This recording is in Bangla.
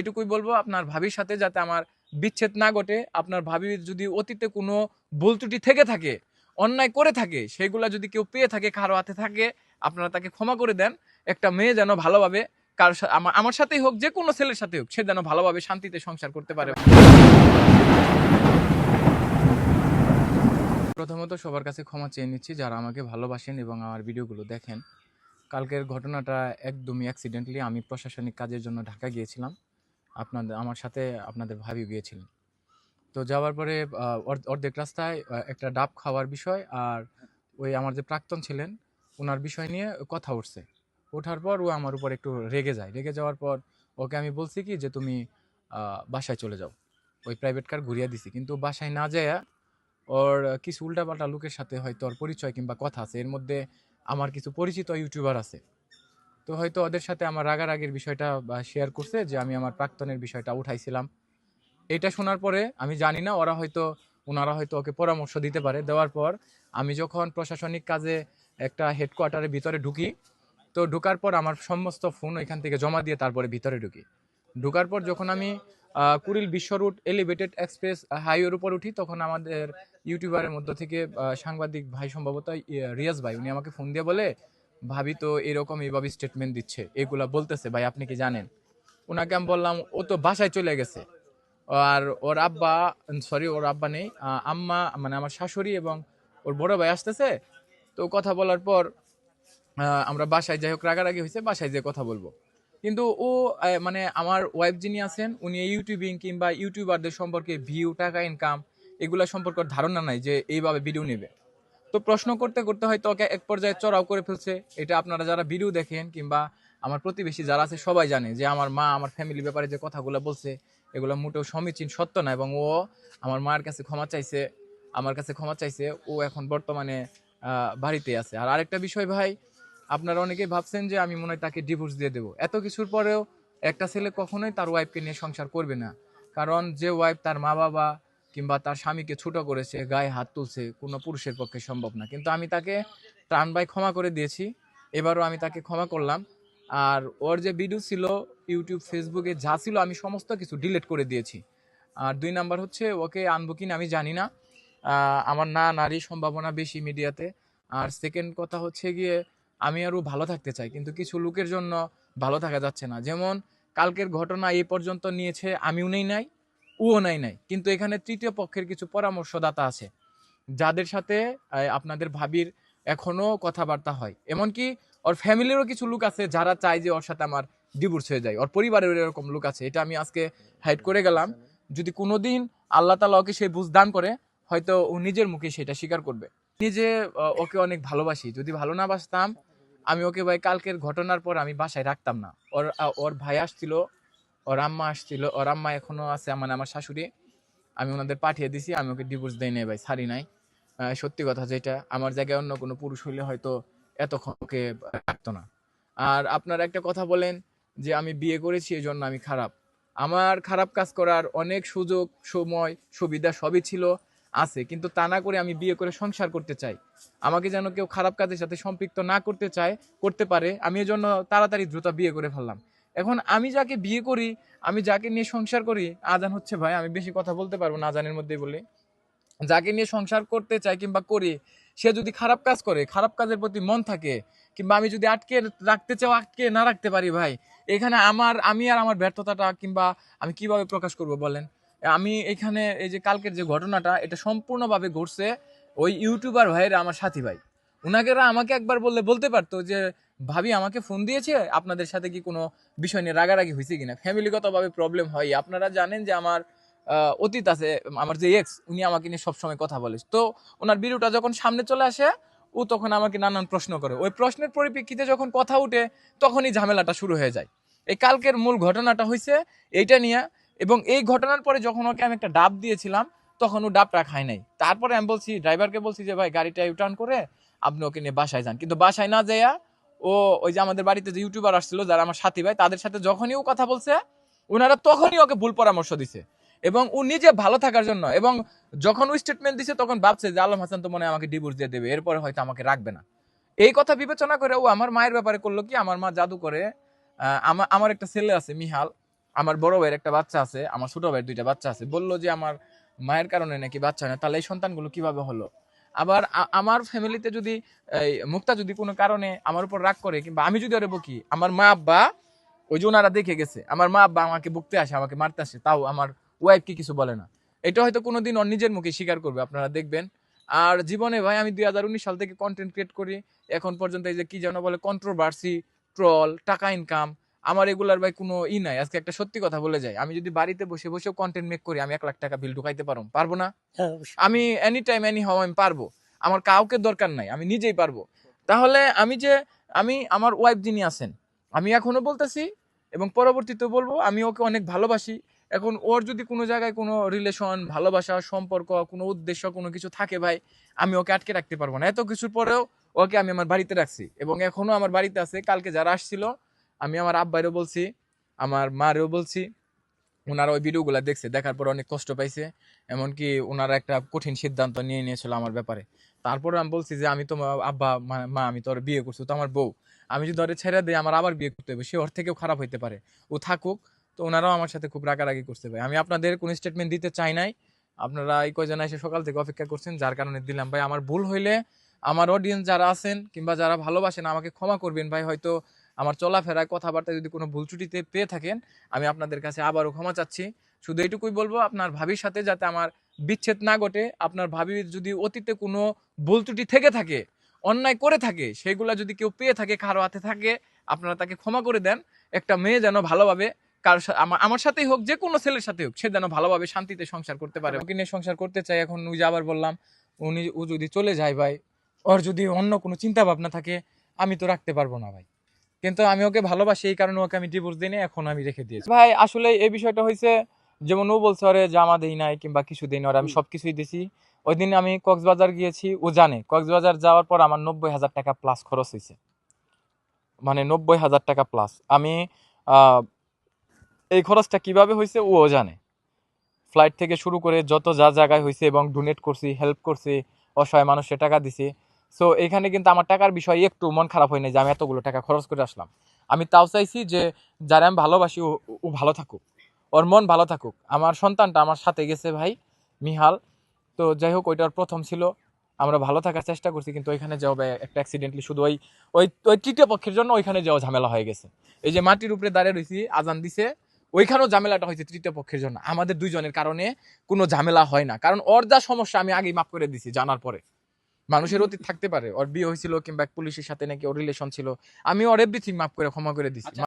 এটুকুই বলব, আপনার ভাবির সাথে যাতে আমার বিচ্ছেদ না ঘটে, আপনার ভাবির যদি অতীতে কোনো ভুল ত্রুটি থেকে থাকে, অন্যায় করে থাকে, সেগুলা যদি কেউ পেয়ে থাকে, কারও হাতে থাকে, আপনারা তাকে ক্ষমা করে দেন। একটা মেয়ে যেন ভালোভাবে কার আমার আমার সাথেই হোক, যে কোনো ছেলের সাথে হোক, সে যেন ভালোভাবে শান্তিতে সংসার করতে পারে। প্রথমত সবার কাছে ক্ষমা চেয়ে নিচ্ছি, যারা আমাকে ভালোবাসেন এবং আমার ভিডিওগুলো দেখেন। কালকের ঘটনাটা একদমই অ্যাক্সিডেন্টলি আমি প্রশাসনিক কাজের জন্য ঢাকা গিয়েছিলাম। আপনাদের, আমার সাথে আপনাদের ভাবি গিয়েছিলেন। তো যাওয়ার পরে অর্ধেক রাস্তায় একটা ডাব খাওয়ার বিষয় আর ওই আমার যে প্রাক্তন ছিলেন ওনার বিষয় নিয়ে কথা উঠছে। ওঠার পর ও আমার উপর একটু রেগে যায়। রেগে যাওয়ার পর ওকে আমি বলছি কি যে, তুমি বাসায় চলে যাও। ওই প্রাইভেট কার ঘুরিয়ে দিছি। কিন্তু বাসায় না যায় ওর কিছু উল্টাপাল্টা লোকের সাথে হয়তো ওর পরিচয় কিংবা কথা আছে। এর মধ্যে আমার কিছু পরিচিত ইউটিউবার আছে। তো হয়তো ওদের সাথে আমার রাগারাগির বিষয়টা শেয়ার করছে যে আমি আমার প্রাক্তনের বিষয়টা উঠাইছিলাম। এটা শোনার পরে আমি জানি না ওরা হয়তো ওনারা হয়তো ওকে পরামর্শ দিতে পারে। দেওয়ার পর আমি যখন প্রশাসনিক কাজে একটা হেডকোয়ার্টারের ভিতরে ঢুকি তো ঢোকার পর আমার সমস্ত ফোন ওইখান থেকে জমা দিয়ে তারপরে ভিতরে ঢুকি। ঢোকার পর যখন আমি কুড়িল বিশ্ব রুট এলিভেটেড এক্সপ্রেস হাইওয়ের উপর উঠি তখন আমাদের ইউটিউবারের মধ্য থেকে সাংবাদিক ভাই সম্ভবত ইয়ে, রিয়াজ ভাই উনি আমাকে ফোন দিয়ে বলে ভাবি তো এরকম এইভাবে স্টেটমেন্ট দিচ্ছে। এগুলা বলতেছে, ভাই, আপনি কি জানেন? ওনাকে আমি বললাম, ও তো বাসায় চলে গেছে। আর ওর আব্বা সরি ওর আব্বা নেই আম্মা মানে আমার শাশুড়ি এবং ওর বড় ভাই আসতেছে। তো কথা বলার পর আমরা বাসায় যাই হোক, রাগারাগি হয়েছে বাসায় যেয়ে কথা বলব। কিন্তু ও মানে আমার ওয়াইফ যিনি আছেন, উনি ইউটিউবিং কিংবা ইউটিউবারদের সম্পর্কে ভিউ টাকা ইনকাম এগুলা সম্পর্কে ধারণা নাই যে এইভাবে ভিডিও নেবে। তো প্রশ্ন করতে করতে হয়তো ওকে এক পর্যায়ে চড়াও করে ফেলছে। এটা আপনারা যারা ভিডিও দেখেন কিংবা আমার প্রতিবেশী যারা আছে, সবাই জানে যে আমার মা আমার ফ্যামিলি ব্যাপারে যে কথাগুলো বলছে, এগুলো মোটেও সমীচীন সত্য না এবং ও আমার মায়ের কাছে ক্ষমা চাইছে, আমার কাছে ক্ষমা চাইছে, ও এখন বর্তমানে বাড়িতে আছে। আর আরেকটা বিষয় ভাই, আপনারা অনেকেই ভাবছেন যে আমি মনে হয় তাকে ডিভোর্স দিয়ে দেবো। এত কিছুর পরেও একটা ছেলে কখনোই তার ওয়াইফকে নিয়ে সংসার করবে না। কারণ যে ওয়াইফ তার মা বাবা কিংবা তার স্বামীকে ছোট করেছে, গায়ে হাত তুলছে, কোনো পুরুষের পক্ষে সম্ভব না। কিন্তু আমি তাকে প্রাণ ভাই ক্ষমা করে দিয়েছি। এবারও আমি তাকে ক্ষমা করলাম। আর ওর যে ভিডিও ছিল ইউটিউব ফেসবুকে যা ছিল, আমি সমস্ত কিছু ডিলিট করে দিয়েছি। আর দুই নাম্বার হচ্ছে, ওকে আনব কিনা আমি জানি না। আমার না নারী সম্ভাবনা বেশি মিডিয়াতে আর সেকেন্ড কথা হচ্ছে গিয়ে, আমি আরও ভালো থাকতে চাই, কিন্তু কিছু লোকের জন্য ভালো থাকা যাচ্ছে না। যেমন, কালকের ঘটনা এই পর্যন্ত নিয়েছে, আমিও নেই নাই। নাই নাই। কিন্তু এখানে তৃতীয় পক্ষের কিছু পরামর্শদাতা আছে, যাদের সাথে আপনাদের ভাবির এখনও কথাবার্তা হয়। এমনকি ওর ফ্যামিলিরও কিছু লোক আছে যারা চায় যে ওর সাথে আমার ডিভোর্স হয়ে যায়। ওর পরিবারের এরকম লোক আছে, এটা আমি আজকে হাইড করে গেলাম। যদি কোনোদিন আল্লাহ তালা ওকে সেই বুঝ দান করে, হয়তো ও নিজের মুখে সেটা স্বীকার করবে। নিজে ওকে অনেক ভালোবাসি, যদি ভালো না বাসতাম, আমি ওকে ভাই কালকের ঘটনার পর আমি বাসায় রাখতাম না। ওর ওর ভাই আসছিল ওর আম্মা আসছিল, ওর আম্মা এখনও আছে মানে আমার শাশুড়ি। আমি ওনাদের পাঠিয়ে দিছি, আমি ওকে ডিভোর্স দেই নাই ভাই, ছাড়ি নাই। সত্যি কথা যেটা, আমার জায়গায় অন্য কোনো পুরুষ হইলে হয়তো এতক্ষণ ওকে রাখতো না। আর আপনারা একটা কথা বলেন যে আমি বিয়ে করেছি এই জন্য আমি খারাপ। আমার খারাপ কাজ করার অনেক সুযোগ, সময়, সুবিধা সবই ছিল, আছে। কিন্তু তা না করে আমি বিয়ে করে সংসার করতে চাই। আমাকে যেন কেউ খারাপ কাজের সাথে সম্পৃক্ত না করতে চায়, করতে পারে, আমি এজন্য তাড়াতাড়ি দ্রুত বিয়ে করে ফেললাম। এখন আমি যাকে বিয়ে করি, আমি যাকে নিয়ে সংসার করি, আজান হচ্ছে ভাই, আমি বেশি কথা বলতে পারব না আজানের মধ্যে বলে যাকে নিয়ে সংসার করতে চাই কিংবা করি, সে যদি খারাপ কাজ করে, খারাপ কাজের প্রতি মন থাকে, কিংবা আমি যদি আটকে রাখতে চাও, আটকে না রাখতে পারি ভাই, এখানে আমার, আমি আর আমার ব্যর্থতাটা কিংবা আমি কীভাবে প্রকাশ করব বলেন? আমি এখানে এই যে কালকের যে ঘটনাটা, এটা সম্পূর্ণভাবে ঘটছে ওই ইউটিউবার ভাইয়েরা আমার সাথী ভাই। ওনাকেরা আমাকে একবার বললে, বলতে পারতো যে, ভাবি, আমাকে ফোন দিয়েছে, আপনাদের সাথে কি কোনো বিষয় নিয়ে রাগারাগি হয়েছে কিনা? ফ্যামিলিগতভাবে প্রবলেম হয়। আপনারা জানেন যে আমার অতীত আছে, আমার যে এক্স উনি আমাকে নিয়ে সবসময় কথা বলে। তো ওনার ভিডিওটা যখন সামনে চলে আসে, ও তখন আমাকে নানান প্রশ্ন করে। ওই প্রশ্নের পরিপ্রেক্ষিতে যখন কথা উঠে, তখনই ঝামেলাটা শুরু হয়ে যায়। এই কালকের মূল ঘটনাটা হয়েছে এইটা নিয়ে, এবং এই ঘটনার পরে যখন ওকে আমি একটা ডাব দিয়েছিলাম, তখন ও ডাবটা খায় নাই। তারপরে আমি বলছি, ড্রাইভারকে বলছি যে, ভাই, গাড়িটা ইউটার্ন করে আপনি ওকে নিয়ে বাসায় যান। কিন্তু বাসায় না যাইয়া ও ওই যে আমাদের বাড়িতে যে ইউটিউবার আসছিল, যারা আমার সাথী ভাই, তাদের সাথে যখনই ও কথা বলছে ওনারা তখনই ওকে ভুল পরামর্শ দিছে। এবং ও নিজে ভালো থাকার জন্য, এবং যখন ও স্টেটমেন্ট দিছে, তখন ভাবছে যে আলম হাসান তো মনে আমাকে ডিভোর্স দিয়ে দেবে, এরপরে হয়তো আমাকে রাখবে না। এই কথা বিবেচনা করে ও আমার মায়ের ব্যাপারে করল কি, আমার মা জাদু করে আমার আমার একটা ছেলে আছে, মিহাল। আমার বড় ভাইয়ের একটা বাচ্চা আছে, আমার ছোট ভাইয়ের দুইটা বাচ্চা আছে। বলল যে, আমার মায়ের কারণে নাকি বাচ্চা হয় না, তাহলে এই সন্তানগুলো কীভাবে হলো? আবার আমার ফ্যামিলিতে যদি মুক্তা যদি কোনো কারণে আমার উপর রাগ করে, কিংবা আমি যদি ওরে বকি, আমার মা আব্বা, ওই যে দেখে গেছে, আমার মা আব্বা আমাকে বকতে আসে, আমাকে মারতে আসে, তাও আমার ওয়াইফ কি কিছু বলে না। এটা হয়তো কোনোদিন ওর নিজের মুখে স্বীকার করবে, আপনারা দেখবেন। আর জীবনে ভাই, আমি দুই হাজার উনিশ সাল থেকে কন্টেন্ট ক্রিয়েট করি, এখন পর্যন্ত এই যে কি যেন বলে কন্ট্রোভার্সি ট্রল টাকা ইনকাম আমার এগুলার ভাই কোনো ই নাই। আজকে একটা সত্যি কথা বলে যাই। আমি যদি বাড়িতে বসে বসে কন্টেন্ট মেক করি আমি এক লাখ টাকা বিল ঢুকাইতে পারব? পারব না? হ্যাঁ, আমি এনি টাইম এনি হাও আমি পারব। আমার কাউকে দরকার নাই আমি নিজেই পারব। তাহলে আমি যে আমি আমার ওয়াইফ যিনি আছেন আমি এখনও বলতেছি এবং পরবর্তীতে বলব আমি ওকে অনেক ভালোবাসি। এখন ওর যদি কোনো জায়গায় কোনো রিলেশন ভালোবাসা সম্পর্ক কোনো উদ্দেশ্য কোনো কিছু থাকে ভাই আমি ওকে আটকে রাখতে পারব না। এত কিছুর পরেও ওকে আমি আমার বাড়িতে রাখছি এবং এখনও আমার বাড়িতে আছে। কালকে যারা আসছিল আমি আমার আব্বাইরও বলছি, আমার মারেও বলছি। ওনারা ওই ভিডিওগুলো দেখছে, দেখার পর অনেক কষ্ট পাইছে। এমনকি ওনারা একটা কঠিন সিদ্ধান্ত নিয়ে নিয়েছিল আমার ব্যাপারে। তারপরে আমি বলছি যে, আমি তো আব্বা, মা- মা, আমি তোর বিয়ে করছি তো আমার বউ। আমি যদি ওরে ছেড়ে দিই, আমার আবার বিয়ে করতে হবে সে ওর থেকেও খারাপ হইতে পারে। ও থাকুক, তো ওনারাও আমার সাথে খুব রাগারাগি করতে পারে আমি আপনাদের কোনো স্টেটমেন্ট দিতে চাই নাই। আপনারা এই কয়জন এসে সকাল থেকে অপেক্ষা করছেন, যার কারণে দিলাম ভাই। আমার ভুল হইলে আমার অডিয়েন্স যারা আছেন কিংবা যারা ভালোবাসেন, আমাকে ক্ষমা করবেন ভাই। হয়তো আমার চলাফেরায় কথাবার্তায় যদি কোনো ভুল ত্রুটিতে পেয়ে থাকেন, আমি আপনাদের কাছে আবারও ক্ষমা চাচ্ছি। শুধু এইটুকুই বলব, আপনার ভাবির সাথে যাতে আমার বিচ্ছেদ না ঘটে, আপনার ভাবির যদি অতীতে কোনো ভুল ত্রুটি থেকে থাকে, অন্যায় করে থাকে, সেগুলা যদি কেউ পেয়ে থাকে, কারও হাতে থাকে, আপনারা তাকে ক্ষমা করে দেন। একটা মেয়ে যেন ভালোভাবে কারও আমার আমার সাথেই হোক, যে কোনো ছেলের সাথে হোক, সে যেন ভালোভাবে শান্তিতে সংসার করতে পারে। ওকে নিয়ে সংসার করতে চাই, এখন ওই যে আবার বললাম, উনি ও যদি চলে যায় ভাই, ওর যদি অন্য কোনো চিন্তা ভাবনা থাকে, আমি তো রাখতে পারব না ভাই। কিন্তু আমি ওকে ভালোবাসি এই কারণে ওকে আমি ডিভোর্স দিই না এখন আমি রেখে দিয়েছি। ভাই আসলে এই বিষয়টা হয়েছে যেমন ও বলছে ওরে জামা দেই নাই কিংবা কিছু দিন না আমি সবকিছুই দিছি। ওই দিন আমি কক্সবাজার গিয়েছি ও জানে কক্সবাজার যাওয়ার পর আমার নব্বই হাজার টাকা প্লাস খরচ হয়েছে মানে নব্বই হাজার টাকা প্লাস আমি এই খরচটা কীভাবে হয়েছে ও জানে। ফ্লাইট থেকে শুরু করে যত যা জায়গায় হয়েছে এবং ডোনেট করছি হেল্প করছি অসহায় মানুষের টাকা দিছি সো এখানে কিন্তু আমার টাকার বিষয়ে একটু মন খারাপ হয় না যে আমি এতগুলো টাকা খরচ করে আসলাম। আমি তাও চাইছি যে, যারা আমি ভালোবাসি, ও ভালো থাকুক। ওর মন ভালো থাকুক। আমার সন্তানটা আমার সাথে গেছে ভাই, মিহাল। তো যাই হোক, ওইটার প্রথম ছিল। আমরা ভালো থাকার চেষ্টা করছি, কিন্তু ওইখানে যাও একটা অ্যাক্সিডেন্টলি শুধু ওই ওই ওই তৃতীয় পক্ষের জন্য ওইখানে যাওয়া ঝামেলা হয়ে গেছে। এই যে মাটির উপরে দাঁড়িয়ে রয়েছি আজান দিছে, ওইখানেও ঝামেলাটা হয়েছে তৃতীয় পক্ষের জন্য। আমাদের দুইজনের কারণে কোনো ঝামেলা হয় না। কারণ ওর যা সমস্যা আমি আগেই মাফ করে দিছি জানার পরে। মানুষের অতীত থাকতে পারে। ওর বিয়ে হয়েছিল কিংবা পুলিশের সাথে নাকি ওর রিলেশন ছিল। আমি ওর এভরিথিং মাফ করে, ক্ষমা করে দিছি।